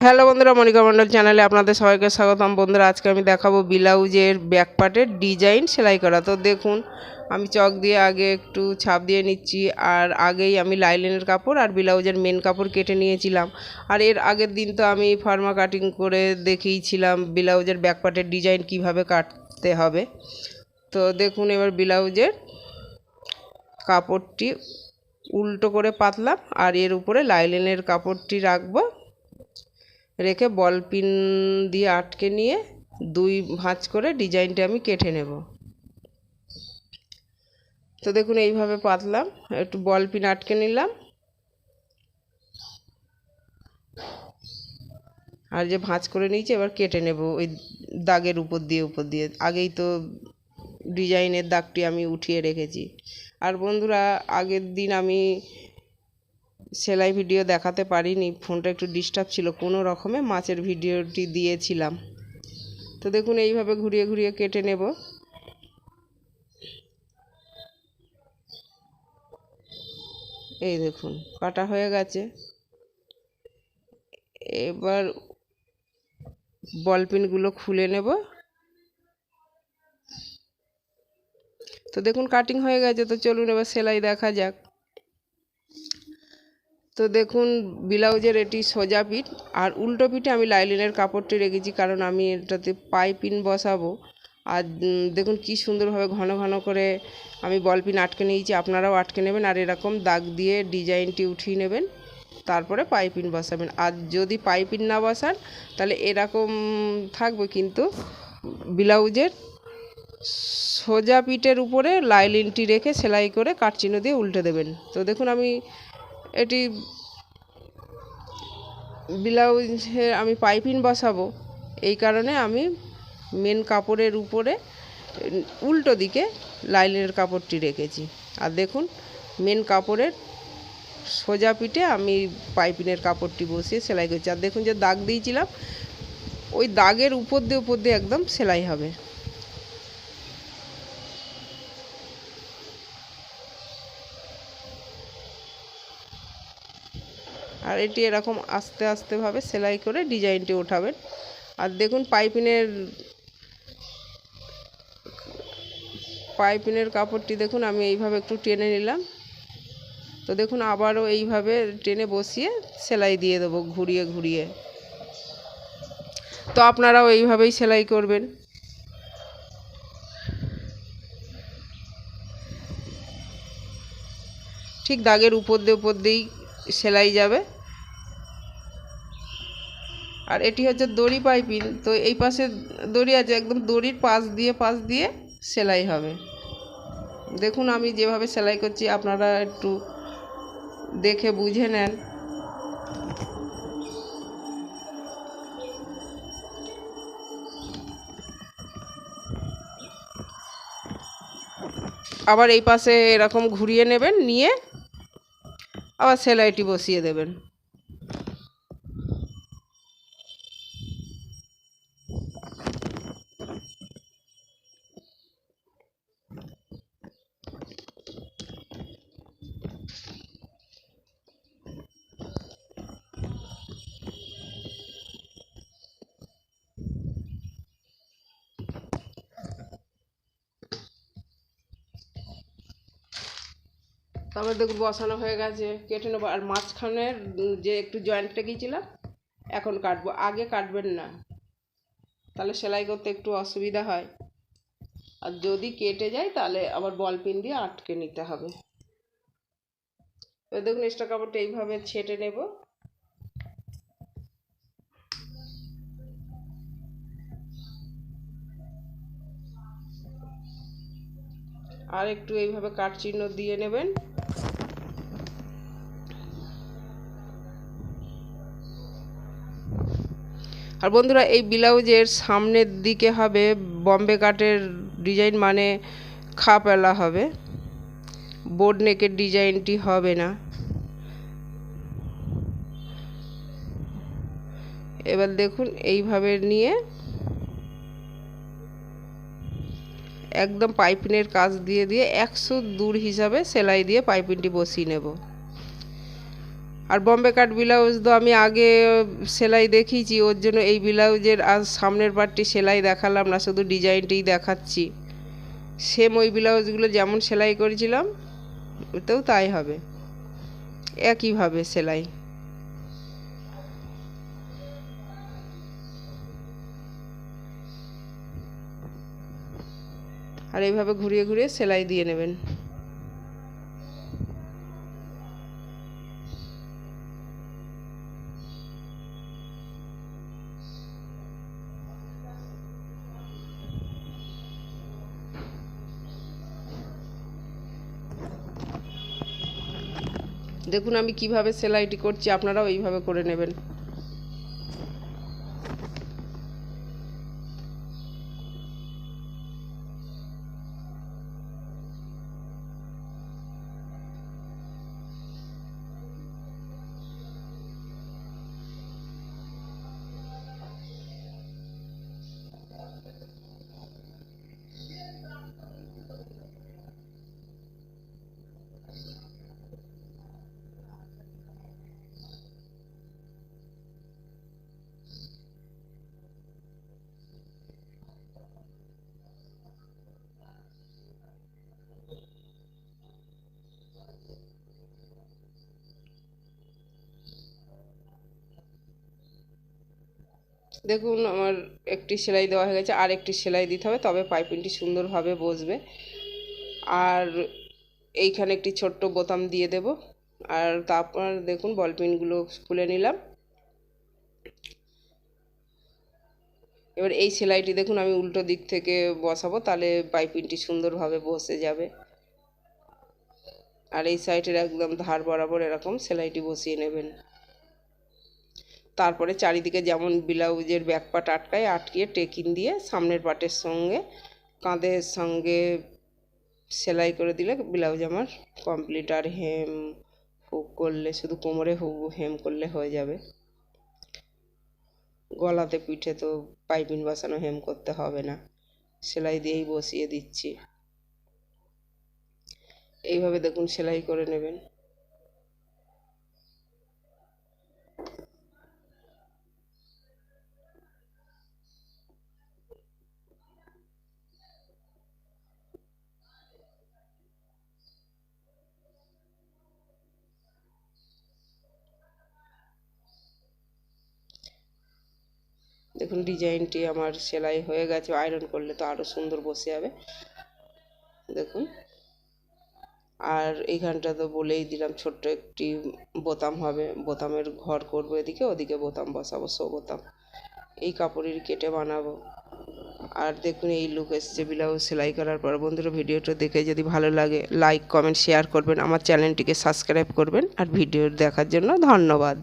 Hello বন্ধুরা, মনিকা মণ্ডল চ্যানেলে আপনাদের সবাইকে স্বাগতম। বন্ধুরা, আজকে আমি দেখাবো ব্লাউজের ব্যাক পার্টের ডিজাইন সেলাই করা। তো দেখুন, আমি চক দিয়ে আগে একটু ছাপ দিয়ে নিচ্ছি, আর আগেই আমি লাইলেনের কাপড় আর ব্লাউজের মেন কাপড় কেটে নিয়েছিলাম। আর এর আগের দিন তো আমি ফার্মা কাটিং করে দেখিয়েছিলাম ব্লাউজের ব্যাক পার্টের ডিজাইন কীভাবে কাটতে হবে। তো দেখুন, এবার ব্লাউজের কাপড়টি উল্টো করে পাতলাম, আর এর উপরে লাইলেনের কাপড়টি রাখব। রেখে বল পিন দিয়ে আটকে নিয়ে দুই ভাঁজ করে ডিজাইনটা আমি কেটে নেব। তো দেখুন, এইভাবে পাতলাম। একটু বল পিন আটকে নিলাম। আর যে ভাঁজ করে নিয়েছি, এবার কেটে নেব ওই দাগের উপর দিয়ে উপর দিয়ে। আগেই তো ডিজাইনের দাগটি আমি উঠিয়ে রেখেছি। আর বন্ধুরা, আগের দিন আমি সেলাই ভিডিও দেখাতে পারিনি, ফোনটা একটু ডিস্টার্ব ছিল, কোনো রকমে মাছের ভিডিওটি দিয়েছিলাম। তো দেখুন, এইভাবে ঘুরিয়ে ঘুরিয়ে কেটে নেব। এই দেখুন, কাটা হয়ে গেছে। এবার বল পিনগুলো খুলে নেব। তো দেখুন কাটিং হয়ে গেছে, তো চলুন এবার সেলাই দেখা যাক। তো দেখুন, ব্লাউজের এটি সোজা পিঠ, আর উল্টো পিঠে আমি লাইলিনের কাপড়টি রেখেছি, কারণ আমি এটাতে পাইপিন বসাবো। আর দেখুন কি সুন্দরভাবে ঘন ঘন করে আমি বল পিন আটকে নিয়েছি, আপনারাও আটকে নেবেন, আর এরকম দাগ দিয়ে ডিজাইনটি উঠিয়ে নেবেন, তারপরে পাইপিন বসাবেন। আর যদি পাইপিন না বসান, তাহলে এরকম থাকবে কিন্তু ব্লাউজের সোজা পিঠের উপরে লাইলিনটি রেখে সেলাই করে কাটচিনো দিয়ে উল্টে দেবেন। তো দেখুন আমি এটি ব্লাউজে আমি পাইপিং বসাবো। এই কারণে আমি মেন কাপড়ের উপরে, উল্টো দিকে লাইনের কাপড়টি রেখেছি। আর দেখুন মেন কাপড়ের সোজা পিঠে আমি পাইপিনের কাপড়টি বসিয়ে সেলাই করছি। আর দেখুন যে দাগ দিয়েছিলাম, ওই দাগের উপর দিয়ে উপর দিয়ে একদম সেলাই হবে। আর এটি এরকম আস্তে আস্তেভাবে সেলাই করে ডিজাইনটি ওঠাবেন। আর দেখুন পাইপিনের পাইপিনের কাপড়টি দেখুন, আমি এইভাবে একটু টেনে নিলাম। তো দেখুন আবারও এইভাবে টেনে বসিয়ে সেলাই দিয়ে দেবো ঘুরিয়ে ঘুরিয়ে। তো আপনারাও এইভাবেই সেলাই করবেন। ঠিক দাগের উপর দিয়ে, উপর দিয়েই সেলাই যাবে। আর এটি হচ্ছে দড়ি পাইপিং। তো এই পাশে দড়ি আছে, একদম দড়ির পাশ দিয়ে পাশ দিয়ে সেলাই হবে। দেখুন আমি যেভাবে সেলাই করছি, আপনারা একটু দেখে বুঝে নেন। আবার এই পাশে এরকম ঘুরিয়ে নেবেন, নিয়ে আবার সেলাইটি বসিয়ে দেবেন। তারপর দেখুন বসানো হয়ে গেছে, কেটে নেব। আর মাঝখানের যে একটু জয়েন্টটা গিয়েছিলাম, এখন কাটবো। আগে কাটবেন না। তাহলে সেলাই করতে একটু অসুবিধা হয়। আর যদি কেটে যায়, তাহলে আবার বল পিন দিয়ে আটকে নিতে হবে। দেখুন এক্সট্রা কাপড়টা এইভাবে ছেটে নেব। আর একটু এইভাবে কাট চিহ্ন দিয়ে নেবেন। আর বন্ধুরা, এই ব্লাউজের সামনের দিকে হবে বম্বে কাটের ডিজাইন মানে খাপেলা হবে। বোর্ড নেকের ডিজাইনটি হবে না। এবার দেখুন, এইভাবে নিয়ে একদম পাইপিনের কাজ দিয়ে দিয়ে একশো দূর হিসাবে সেলাই দিয়ে পাইপিনটি বসিয়ে নেব। আর বম্বে কাট ব্লাউজ তো আমি আগে সেলাই দেখিয়েছি, ওর জন্য এই ব্লাউজের আর সামনের পার্টটি সেলাই দেখালাম না, শুধু ডিজাইনটিই দেখাচ্ছি। সেম ওই ব্লাউজগুলো যেমন সেলাই করেছিলাম, ওতেও তাই হবে। একইভাবে সেলাই। আর এইভাবে ঘুরিয়ে ঘুরিয়ে সেলাই দিয়ে নেবেন। দেখুন আমি কীভাবে সেলাইটি করছি, আপনারাও এইভাবে করে নেবেন। দেখুন, আমার একটি সেলাই দেওয়া হয়ে গেছে আর একটি সেলাই দিতে হবে, তবে পাইপিংটি সুন্দরভাবে বসবে। আর এইখানে একটি ছোট্ট বোতাম দিয়ে দেব। আর তারপর দেখুন, বল পিনগুলো খুলে নিলাম। এবার এই সেলাইটি দেখুন, আমি উল্টো দিক থেকে বসাবো, তাহলে পাইপিংটি সুন্দরভাবে বসে যাবে। আর এই সাইডের একদম ধার বরাবর এরকম সেলাইটি বসিয়ে নেবেন। তারপরে চারিদিকে যেমন ব্লাউজের ব্যাক পার্ট আটকায়, আটকিয়ে টেকিন দিয়ে সামনের পাটের সঙ্গে কাঁধের সঙ্গে সেলাই করে দিলে ব্লাউজ আমার কমপ্লিট। আর হেম হুক করলে, শুধু কোমরে হুক হেম করলে হয়ে যাবে। গলাতে, পিঠে তো পাইপিন বসানো হেম করতে হবে না। সেলাই দিয়েই বসিয়ে দিচ্ছি। এইভাবে দেখুন সেলাই করে নেবেন। দেখুন, ডিজাইনটি আমার সেলাই হয়ে গেছে আয়রন করলে তো আরও সুন্দর বসে যাবে। দেখুন, আর এইখানটা তো বলেই দিলাম, ছোট্ট একটি বোতাম হবে, বোতামের ঘর করব এদিকে, ওদিকে বোতাম বসাবো, শো বোতাম। এই কাপড়ের কেটে বানাবো। আর দেখুন, এই লুক এসছে ব্লাউজ সেলাই করার পর। বন্ধুরা, ভিডিওটা দেখে যদি ভালো লাগে লাইক কমেন্ট শেয়ার করবেন। আমার চ্যানেলটিকে সাবস্ক্রাইব করবেন। আর ভিডিও দেখার জন্য ধন্যবাদ।